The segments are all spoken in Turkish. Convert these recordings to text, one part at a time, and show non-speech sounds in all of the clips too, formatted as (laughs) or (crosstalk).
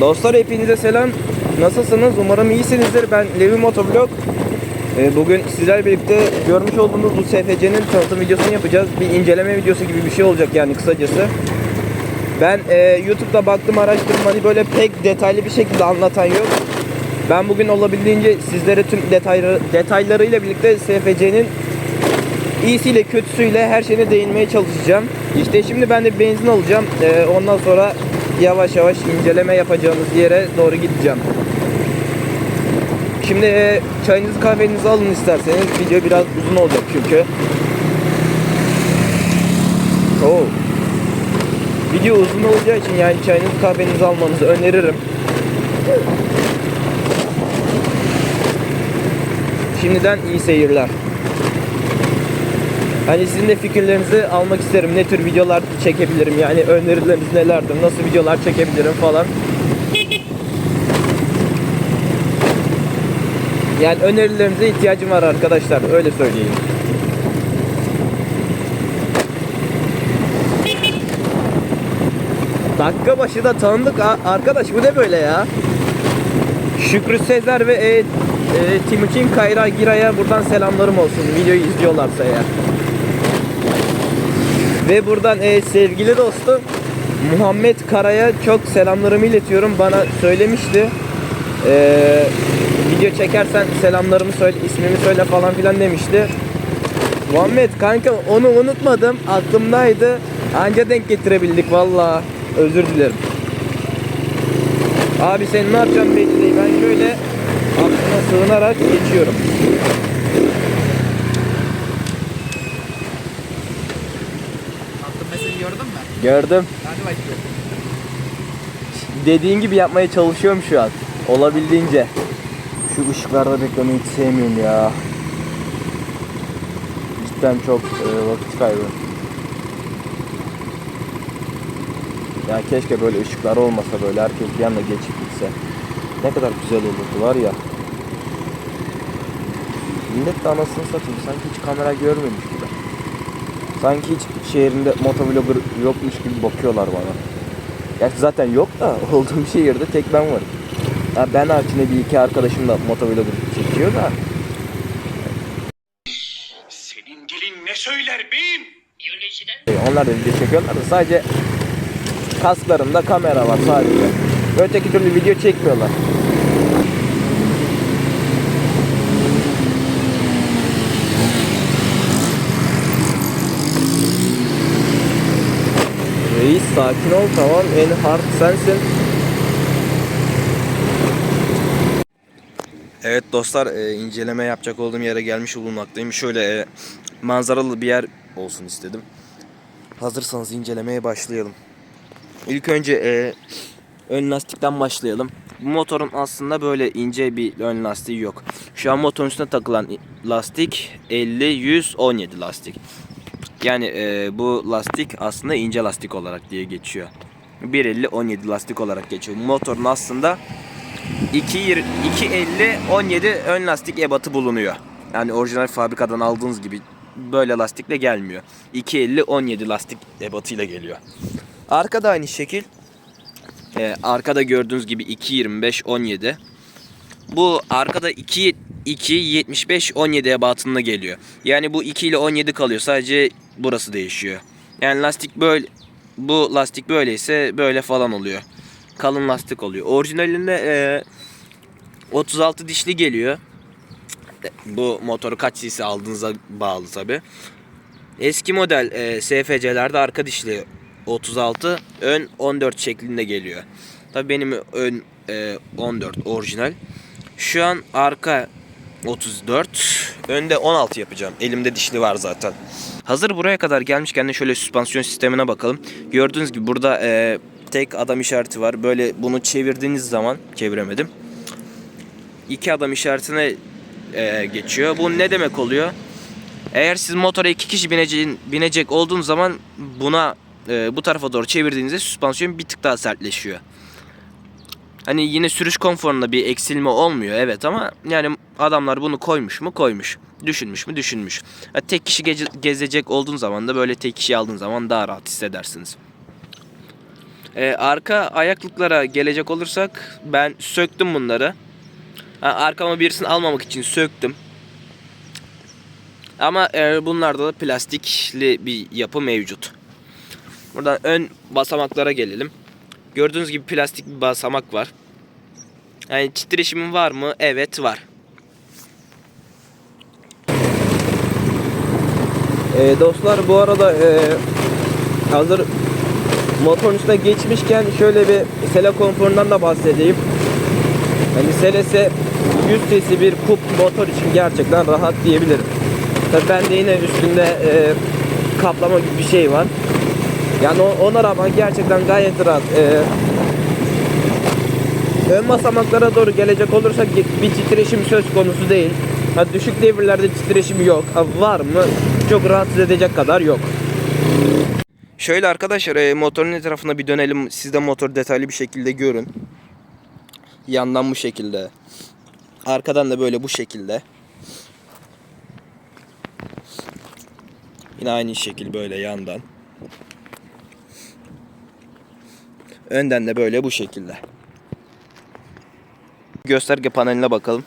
Dostlar hepinize selam. Nasılsınız? Umarım iyisinizdir. Ben Levi Motovlog. Ee, Bugün sizlerle birlikte görmüş olduğunuz bu SFC'nin tanıtım videosunu yapacağız. Bir inceleme videosu gibi bir şey olacak yani kısacası. Ben e, YouTube'da baktım araştırdım hani böyle pek detaylı bir şekilde anlatan yok. Ben bugün olabildiğince sizlere tüm detayları, detaylarıyla birlikte SFC'nin iyisiyle kötüsüyle her şeyine değinmeye çalışacağım. İşte şimdi ben de benzin alacağım. Ee, ondan sonra yavaş yavaş inceleme yapacağımız yere doğru gideceğim. Şimdi e, çayınızı kahvenizi alın isterseniz. Video biraz uzun olacak çünkü. Oo. Video uzun olacağı için yani çayınızı kahvenizi almanızı öneririm. Şimdiden iyi seyirler. Hani sizin de fikirlerinizi almak isterim. Ne tür videolar çekebilirim? Yani önerileriniz nelerdir? Nasıl videolar çekebilirim falan. Yani önerilerinize ihtiyacım var arkadaşlar. Öyle söyleyeyim. Dakika başı da tanıdık arkadaş bu ne böyle ya? Şükrü Sezer ve e, e, Timuçin Kayra Giray'a buradan selamlarım olsun videoyu izliyorlarsa eğer. Ve buradan e, sevgili dostum Muhammed Kara'ya çok selamlarımı iletiyorum. Bana söylemişti. E, video çekersen selamlarımı söyle, ismimi söyle falan filan demişti. Muhammed kanka onu unutmadım. Aklımdaydı. Anca denk getirebildik valla. Özür dilerim. Abi sen ne yapacaksın belli değil. Ben şöyle aklına sığınarak geçiyorum. Gördün mü? Gördüm. Hadi bakayım. Dediğin gibi yapmaya çalışıyorum şu an. Olabildiğince. Şu ışıklarda beklemeyi hiç sevmiyorum ya. Cidden çok e, vakit kaybı. Ya keşke böyle ışıklar olmasa böyle herkes bir anda geçip gitse. Ne kadar güzel olurdu var ya. Millet de anasını satayım sanki hiç kamera görmemiş gibi. Sanki hiç şehrinde motovlogger yokmuş gibi bakıyorlar bana. Gerçi zaten yok da (laughs) olduğum şehirde tek ben varım. Ha, ben haricinde bir iki arkadaşım da motovlogger çekiyor da. Senin gelin ne söyler beyim? e, Onlar da video çekiyorlar da sadece kasklarında kamera var sadece. Öteki türlü video çekmiyorlar. Reis sakin ol tamam en hard sensin. Evet dostlar e, inceleme yapacak olduğum yere gelmiş bulunmaktayım. Şöyle e, manzaralı bir yer olsun istedim. Hazırsanız incelemeye başlayalım. İlk önce e, ön lastikten başlayalım. Bu motorun aslında böyle ince bir ön lastiği yok. Şu an motorun üstüne takılan lastik 50-117 lastik. Yani e, bu lastik aslında ince lastik olarak diye geçiyor. 150-17 lastik olarak geçiyor. Motorun aslında 250-17 ön lastik ebatı bulunuyor. Yani orijinal fabrikadan aldığınız gibi böyle lastikle gelmiyor. 250-17 lastik ebatıyla geliyor. Arkada aynı şekil. Ee, arkada gördüğünüz gibi 2.25-17. Bu arkada 2 2 75 17 ebatında geliyor. Yani bu 2 ile 17 kalıyor. Sadece burası değişiyor. Yani lastik böyle bu lastik böyleyse böyle falan oluyor. Kalın lastik oluyor. Orijinalinde e, 36 dişli geliyor. Bu motoru kaç cc aldığınıza bağlı tabi. Eski model e, SFC'lerde arka dişli 36, ön 14 şeklinde geliyor. Tabi benim ön e, 14 orijinal. Şu an arka 34, önde 16 yapacağım. Elimde dişli var zaten. Hazır buraya kadar gelmişken de şöyle süspansiyon sistemine bakalım. Gördüğünüz gibi burada e, tek adam işareti var. Böyle bunu çevirdiğiniz zaman çeviremedim. İki adam işaretine e, geçiyor. Bu ne demek oluyor? Eğer siz motora iki kişi bineceğin, binecek olduğunuz zaman buna e, bu tarafa doğru çevirdiğinizde süspansiyon bir tık daha sertleşiyor. Hani yine sürüş konforunda bir eksilme olmuyor evet ama yani adamlar bunu koymuş mu koymuş. Düşünmüş mü düşünmüş. Ha, tek kişi gece- gezecek olduğun zaman da böyle tek kişi aldığın zaman daha rahat hissedersiniz. Ee, arka ayaklıklara gelecek olursak ben söktüm bunları. Ha, arkama birisini almamak için söktüm. Ama e, bunlarda da plastikli bir yapı mevcut. Buradan ön basamaklara gelelim. Gördüğünüz gibi plastik bir basamak var. Yani titreşimi var mı? Evet var. Ee, dostlar bu arada e, hazır motorun üstüne geçmişken şöyle bir sele konforundan da bahsedeyim. Yani selese 100 cc bir kup motor için gerçekten rahat diyebilirim. Tabii ben de yine üstünde e, kaplama gibi bir şey var. Yani ona rağmen gerçekten gayet rahat. E, ön basamaklara doğru gelecek olursak bir titreşim söz konusu değil. Ha, düşük devirlerde titreşim yok. Ha, var mı? Çok rahatsız edecek kadar yok. Şöyle arkadaşlar e, motorun etrafına bir dönelim. Siz de motoru detaylı bir şekilde görün. Yandan bu şekilde. Arkadan da böyle bu şekilde. Yine aynı şekil böyle yandan. Önden de böyle bu şekilde. Gösterge paneline bakalım.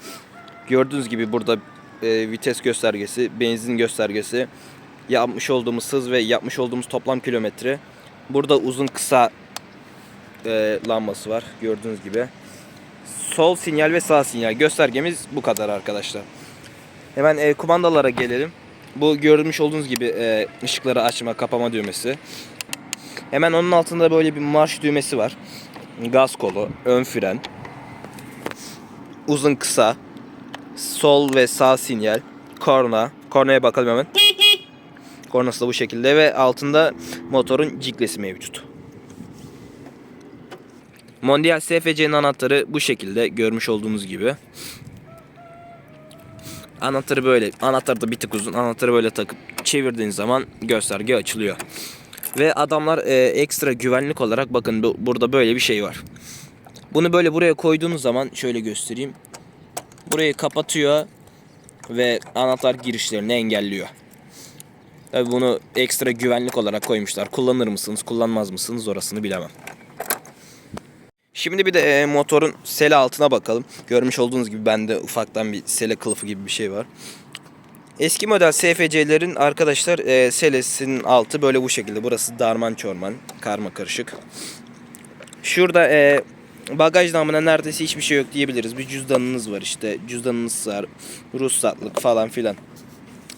Gördüğünüz gibi burada e, vites göstergesi, benzin göstergesi, yapmış olduğumuz hız ve yapmış olduğumuz toplam kilometre. Burada uzun kısa e, lambası var gördüğünüz gibi. Sol sinyal ve sağ sinyal göstergemiz bu kadar arkadaşlar. Hemen e, kumandalara gelelim. Bu görmüş olduğunuz gibi e, ışıkları açma kapama düğmesi. Hemen onun altında böyle bir marş düğmesi var. Gaz kolu, ön fren, uzun kısa, sol ve sağ sinyal, korna. Kornaya bakalım hemen. Kornası da bu şekilde ve altında motorun ciklesi mevcut. Mondial SFC'nin anahtarı bu şekilde görmüş olduğunuz gibi. Anahtarı böyle, anahtar da bir tık uzun. Anahtarı böyle takıp çevirdiğiniz zaman gösterge açılıyor. Ve adamlar e, ekstra güvenlik olarak bakın bu- burada böyle bir şey var. Bunu böyle buraya koyduğunuz zaman şöyle göstereyim. Burayı kapatıyor ve anahtar girişlerini engelliyor. Tabi bunu ekstra güvenlik olarak koymuşlar. Kullanır mısınız, kullanmaz mısınız orasını bilemem. Şimdi bir de e, motorun sele altına bakalım. Görmüş olduğunuz gibi bende ufaktan bir sele kılıfı gibi bir şey var. Eski model SFC'lerin arkadaşlar e, selesinin altı böyle bu şekilde. Burası darman çorman, karma karışık. Şurada e, bagaj namına neredeyse hiçbir şey yok diyebiliriz. Bir cüzdanınız var işte. Cüzdanınız var, ruhsatlık falan filan.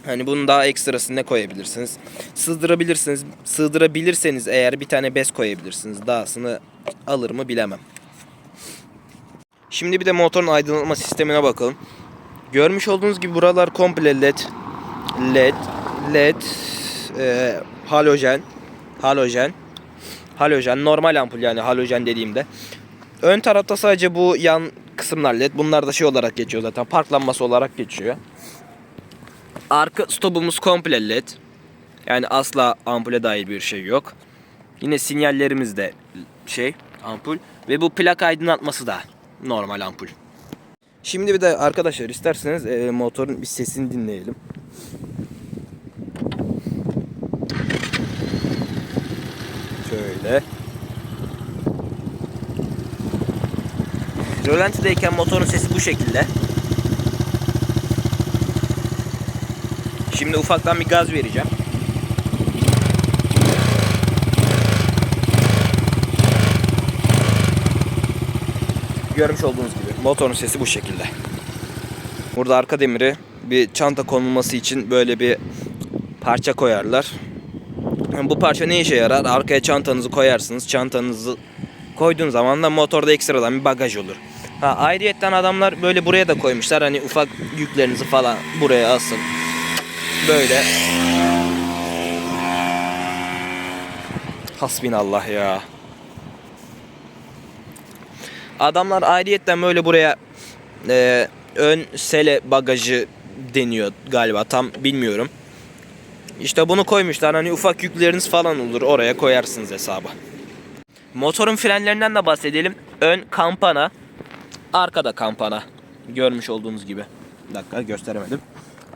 Hani bunun daha ekstrasını ne koyabilirsiniz? Sığdırabilirsiniz. Sığdırabilirseniz eğer bir tane bez koyabilirsiniz. Dahasını alır mı bilemem. Şimdi bir de motorun aydınlatma sistemine bakalım. Görmüş olduğunuz gibi buralar komple led. Led, led, e, halojen, halojen, halojen, normal ampul yani halojen dediğimde. Ön tarafta sadece bu yan kısımlar led. Bunlar da şey olarak geçiyor zaten. Parklanması olarak geçiyor. Arka stopumuz komple led. Yani asla ampule dair bir şey yok. Yine sinyallerimiz de şey ampul ve bu plak aydınlatması da normal ampul. Şimdi bir de arkadaşlar isterseniz e, motorun bir sesini dinleyelim. Şöyle. Rölantideyken motorun sesi bu şekilde. Şimdi ufaktan bir gaz vereceğim. Görmüş olduğunuz gibi motorun sesi bu şekilde. Burada arka demiri bir çanta konulması için böyle bir parça koyarlar. Bu parça ne işe yarar? Arkaya çantanızı koyarsınız. Çantanızı koyduğun zaman da motorda ekstradan bir bagaj olur. Ha, ayrıyetten adamlar böyle buraya da koymuşlar. Hani ufak yüklerinizi falan buraya asın. Böyle. Hasbinallah ya. Adamlar ayrıyetten böyle buraya e, ön sele bagajı deniyor galiba tam bilmiyorum. İşte bunu koymuşlar hani ufak yükleriniz falan olur oraya koyarsınız hesaba. Motorun frenlerinden de bahsedelim. Ön kampana, arkada kampana. Görmüş olduğunuz gibi. Bir dakika gösteremedim.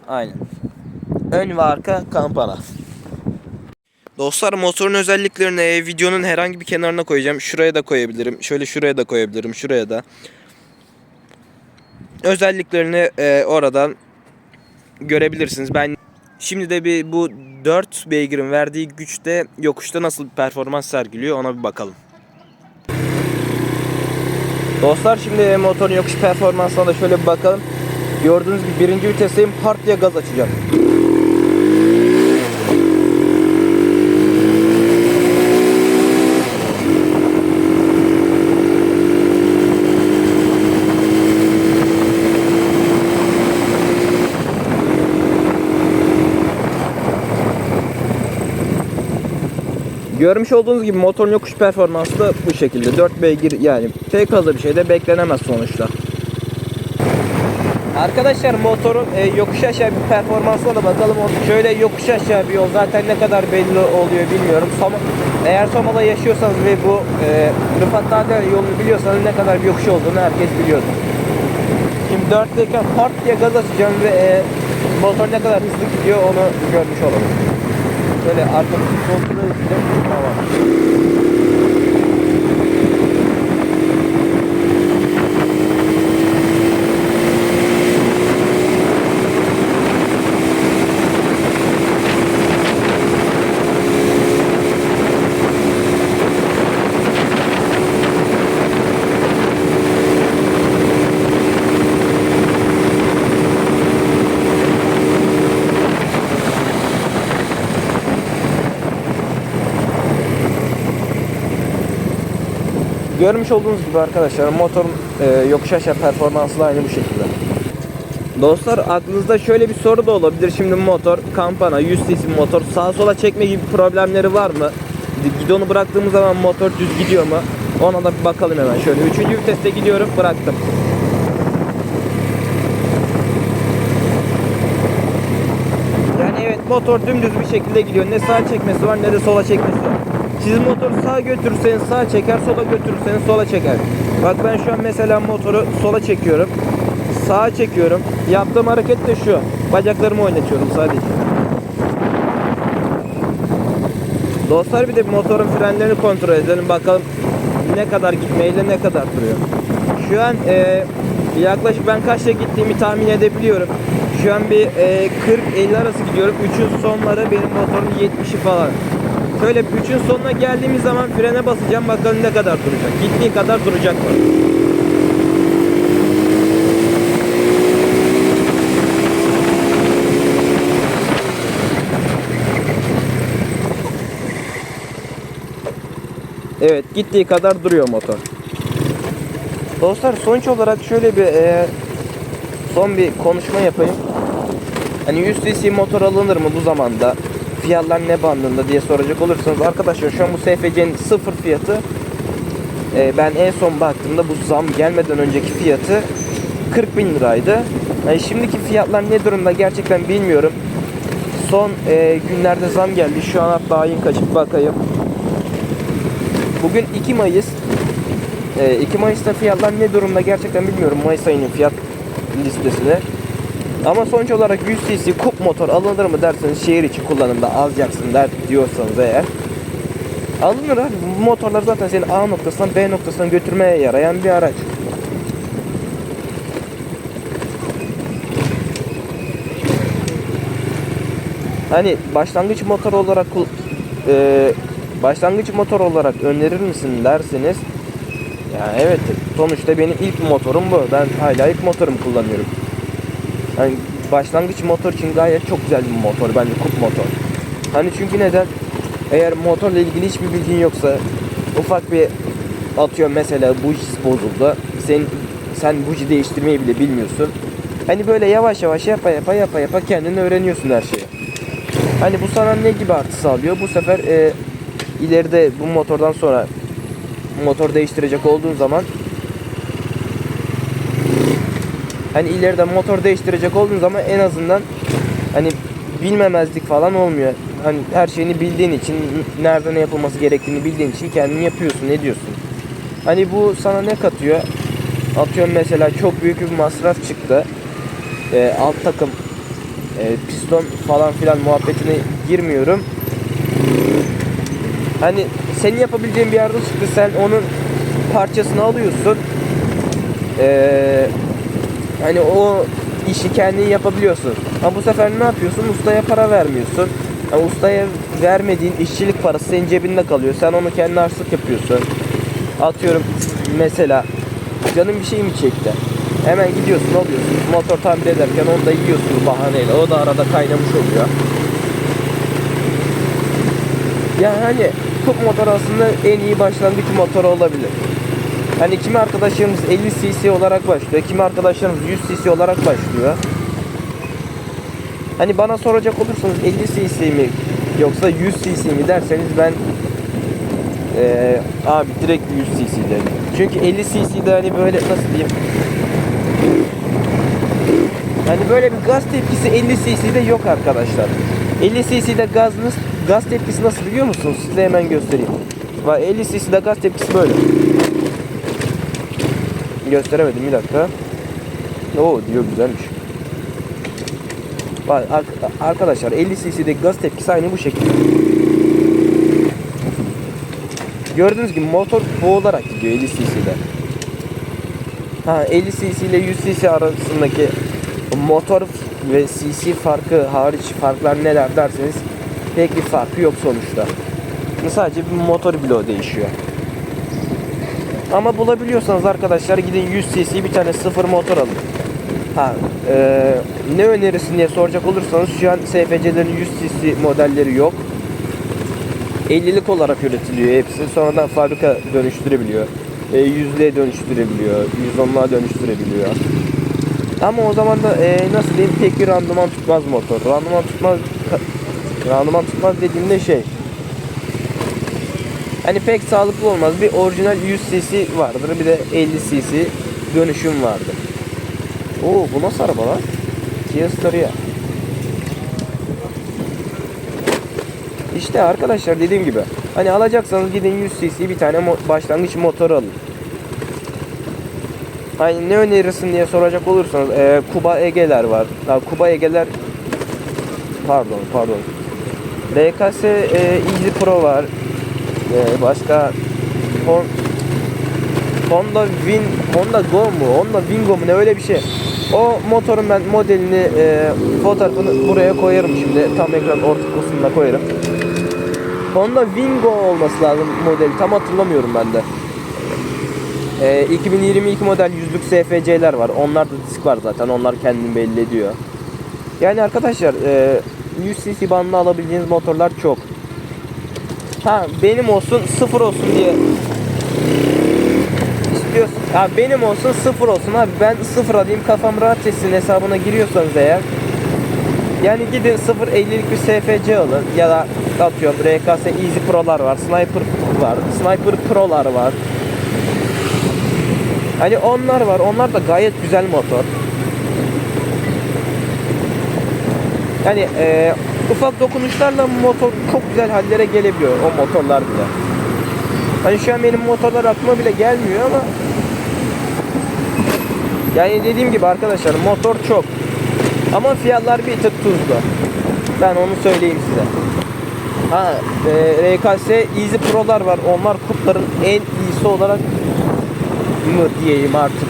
Aynen. Ön ve arka kampana. Dostlar motorun özelliklerini e, videonun herhangi bir kenarına koyacağım. Şuraya da koyabilirim. Şöyle şuraya da koyabilirim. Şuraya da. Özelliklerini e, oradan görebilirsiniz. Ben şimdi de bir bu 4 beygirin verdiği güçte yokuşta nasıl bir performans sergiliyor ona bir bakalım. Dostlar şimdi motorun yokuş performansına da şöyle bir bakalım. Gördüğünüz gibi birinci vitesteyim. Hard diye gaz açacağım. Görmüş olduğunuz gibi motorun yokuş performansı da bu şekilde. 4 beygir yani pek fazla bir şey de beklenemez sonuçta. Arkadaşlar motorun e, yokuş aşağı bir performansına da bakalım. Şöyle yokuş aşağı bir yol zaten ne kadar belli oluyor bilmiyorum. Soma, eğer Soma'da yaşıyorsanız ve bu e, Rıfat Nadel yolunu biliyorsanız ne kadar bir yokuş olduğunu herkes biliyordur. Şimdi 4'teyken part diye gaz açacağım ve e, motor ne kadar hızlı gidiyor onu görmüş olalım. Böyle arkamızı kontrol edeceğim. Tamam. Görmüş olduğunuz gibi arkadaşlar motorun e, yokuş aşağı performansı da aynı bu şekilde. Dostlar aklınızda şöyle bir soru da olabilir. Şimdi motor kampana 100 cc motor sağa sola çekme gibi problemleri var mı? Gidonu bıraktığımız zaman motor düz gidiyor mu? Ona da bir bakalım hemen. Şöyle 3. viteste gidiyorum bıraktım. Yani evet motor dümdüz bir şekilde gidiyor. Ne sağa çekmesi var ne de sola çekmesi var. Siz motoru sağa götürürseniz sağa çeker, sola götürürseniz sola çeker. Bak ben şu an mesela motoru sola çekiyorum. Sağa çekiyorum. Yaptığım hareket de şu. Bacaklarımı oynatıyorum sadece. Dostlar bir de motorun frenlerini kontrol edelim. Bakalım ne kadar gitmeyle ne kadar duruyor. Şu an e, yaklaşık ben kaçta gittiğimi tahmin edebiliyorum. Şu an bir e, 40-50 arası gidiyorum. 3'ün sonları benim motorun 70'i falan. Şöyle 3'ün sonuna geldiğimiz zaman frene basacağım. Bakalım ne kadar duracak. Gittiği kadar duracak mı? Evet gittiği kadar duruyor motor. Dostlar sonuç olarak şöyle bir e, son bir konuşma yapayım. Hani 100 cc motor alınır mı bu zamanda? Fiyatlar ne bandında diye soracak olursanız arkadaşlar şu an bu SFC'nin sıfır fiyatı e, ben en son baktığımda bu zam gelmeden önceki fiyatı 40 bin liraydı. Yani şimdiki fiyatlar ne durumda gerçekten bilmiyorum. Son e, günlerde zam geldi. Şu an hatta ayın kaçıp bakayım. Bugün 2 Mayıs. E, 2 Mayıs'ta fiyatlar ne durumda gerçekten bilmiyorum. Mayıs ayının fiyat listesine. Ama sonuç olarak 100 cc kup motor alınır mı derseniz şehir içi kullanımda alacaksın der diyorsanız eğer alınır abi. Motorlar zaten seni A noktasından B noktasına götürmeye yarayan bir araç. Hani başlangıç motor olarak e, başlangıç motor olarak önerir misin derseniz ya evet sonuçta benim ilk motorum bu. Ben hala ilk motorumu kullanıyorum. Hani başlangıç motor için gayet çok güzel bir motor bence kup motor. Hani çünkü neden? Eğer motorla ilgili hiçbir bilgin yoksa ufak bir atıyor mesela bujisi bozuldu. Sen sen buji değiştirmeyi bile bilmiyorsun. Hani böyle yavaş yavaş yapa yapa yapa yapa kendini öğreniyorsun her şeyi. Hani bu sana ne gibi artı sağlıyor? Bu sefer e, ileride bu motordan sonra motor değiştirecek olduğun zaman hani ileride motor değiştirecek olduğun zaman en azından hani bilmemezlik falan olmuyor. Hani her şeyini bildiğin için nerede ne yapılması gerektiğini bildiğin için kendin yapıyorsun, ne diyorsun? Hani bu sana ne katıyor? Atıyorum mesela çok büyük bir masraf çıktı. Ee, alt takım e, piston falan filan muhabbetine girmiyorum. Hani senin yapabileceğin bir yerde çıktı sen onun parçasını alıyorsun. Ee, hani o işi kendin yapabiliyorsun. Ama bu sefer ne yapıyorsun? Ustaya para vermiyorsun. Yani ustaya vermediğin işçilik parası senin cebinde kalıyor. Sen onu kendi harçlık yapıyorsun. Atıyorum mesela canın bir şey mi çekti? Hemen gidiyorsun alıyorsun. Motor tamir ederken onu da yiyorsun bahaneyle. O da arada kaynamış oluyor. Yani hani kup motor aslında en iyi başlangıç motoru olabilir. Hani kimi arkadaşlarımız 50 cc olarak başlıyor, kimi arkadaşlarımız 100 cc olarak başlıyor. Hani bana soracak olursanız 50 cc mi yoksa 100 cc mi derseniz ben eee, abi direkt 100 cc derim. Çünkü 50 cc'de hani böyle nasıl diyeyim Hani böyle bir gaz tepkisi 50 cc'de yok arkadaşlar. 50 cc'de gaz, nas- gaz tepkisi nasıl biliyor musunuz? Size hemen göstereyim. Bak 50 cc'de gaz tepkisi böyle. Gösteremedim bir dakika. Oo diyor güzelmiş. Bak ar- arkadaşlar 50 cc'de gaz tepkisi aynı bu şekilde. Gördüğünüz gibi motor boğularak gidiyor 50 cc'de. Ha 50 cc ile 100 cc arasındaki motor ve cc farkı hariç farklar neler derseniz pek bir farkı yok sonuçta. Sadece bir motor bloğu değişiyor. Ama bulabiliyorsanız arkadaşlar gidin 100 cc bir tane sıfır motor alın. Ha, e, ne önerirsin diye soracak olursanız şu an SFC'lerin 100 cc modelleri yok. 50'lik olarak üretiliyor hepsi. Sonradan fabrika dönüştürebiliyor. E, yüzlüğe dönüştürebiliyor. 110'luğa dönüştürebiliyor. Ama o zaman da e, nasıl diyeyim pek bir randıman tutmaz motor. Randıman tutmaz randıman tutmaz dediğimde şey Hani pek sağlıklı olmaz. Bir orijinal 100 cc vardır. Bir de 50 cc dönüşüm vardır. Oo bu nasıl araba lan? Kia Staria. İşte arkadaşlar dediğim gibi hani alacaksanız gidin 100 cc bir tane başlangıç motoru alın. Hani ne önerirsin diye soracak olursanız e, Kuba Ege'ler var. Ha, Kuba Ege'ler pardon pardon. RKS e, Easy Pro var. E, başka Hon- Honda Win Honda Go mu? Honda Wingo mu ne öyle bir şey. O motorun ben modelini e, fotoğrafını buraya koyarım şimdi. Tam ekran orta kısmına koyarım. Honda Wingo olması lazım modeli. Tam hatırlamıyorum ben de. E, 2022 model yüzlük SFC'ler var. Onlarda disk var zaten. Onlar kendini belli ediyor. Yani arkadaşlar e, 100 cc bandına alabileceğiniz motorlar çok. Ha benim olsun sıfır olsun diye istiyorsun. Ha benim olsun sıfır olsun abi ben sıfır alayım kafam rahat etsin hesabına giriyorsanız eğer. Yani gidin 0.50'lik bir SFC alın ya da atıyorum RKS Easy Pro'lar var, Sniper var, Sniper Pro'lar var. Hani onlar var. Onlar da gayet güzel motor. Yani e, ufak dokunuşlarla motor çok güzel hallere gelebiliyor o motorlar bile. Hani şu an benim motorlar aklıma bile gelmiyor ama yani dediğim gibi arkadaşlar motor çok. Ama fiyatlar bir tık tuzlu. Ben onu söyleyeyim size. Ha, e, RKS Easy Pro'lar var. Onlar kupların en iyisi olarak mı diyeyim artık.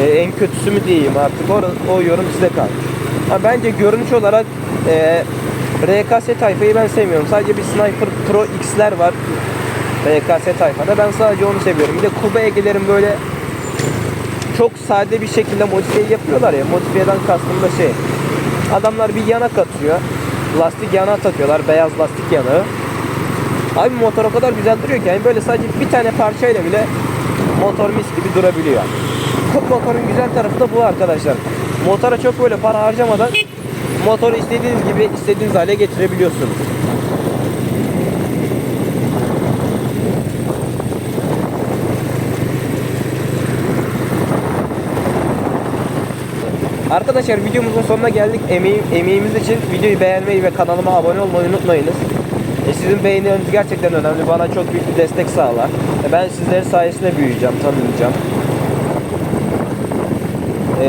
E, en kötüsü mü diyeyim artık. O, o yorum size kalmış. Ha, bence görünüş olarak e, RKS tayfayı ben sevmiyorum. Sadece bir Sniper Pro X'ler var. RKS tayfada. Ben sadece onu seviyorum. Bir de Kuba Ege'lerin böyle çok sade bir şekilde modifiye yapıyorlar ya. Modifiyeden kastım da şey. Adamlar bir yanak atıyor. Lastik yanağı takıyorlar. Beyaz lastik yanağı. Abi motor o kadar güzel duruyor ki yani böyle sadece bir tane parçayla bile motor mis gibi durabiliyor. Kup motorun güzel tarafı da bu arkadaşlar. Motora çok böyle para harcamadan motoru istediğiniz gibi istediğiniz hale getirebiliyorsunuz. Arkadaşlar videomuzun sonuna geldik. Emeğim, emeğimiz için videoyu beğenmeyi ve kanalıma abone olmayı unutmayınız. E, sizin beğenileriniz gerçekten önemli. Bana çok büyük bir destek sağlar. E, ben sizlerin sayesinde büyüyeceğim, tanınacağım. E,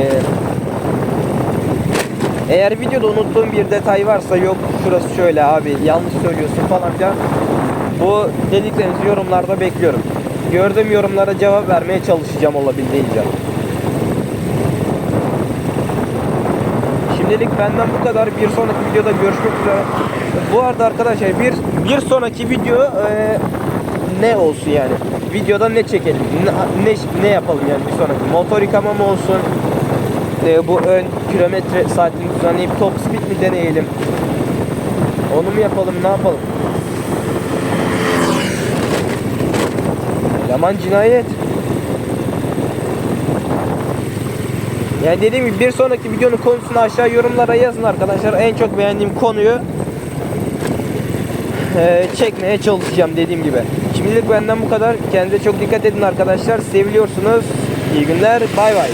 eğer videoda unuttuğum bir detay varsa yok şurası şöyle abi yanlış söylüyorsun falan filan Bu dediklerinizi yorumlarda bekliyorum. Gördüğüm yorumlara cevap vermeye çalışacağım olabildiğince. Şimdilik benden bu kadar. Bir sonraki videoda görüşmek üzere. Bu arada arkadaşlar bir bir sonraki video e, ne olsun yani? Videoda ne çekelim? Ne, ne, ne yapalım yani bir sonraki? Motor yıkama mı olsun? E, bu ön kilometre saatini düzenleyip top speed mi deneyelim? Onu mu yapalım? Ne yapalım? Yaman cinayet. Yani dediğim gibi bir sonraki videonun konusunu aşağı yorumlara yazın arkadaşlar. En çok beğendiğim konuyu eee, çekmeye çalışacağım dediğim gibi. Şimdilik benden bu kadar. Kendinize çok dikkat edin arkadaşlar. Seviliyorsunuz. İyi günler. Bay bay.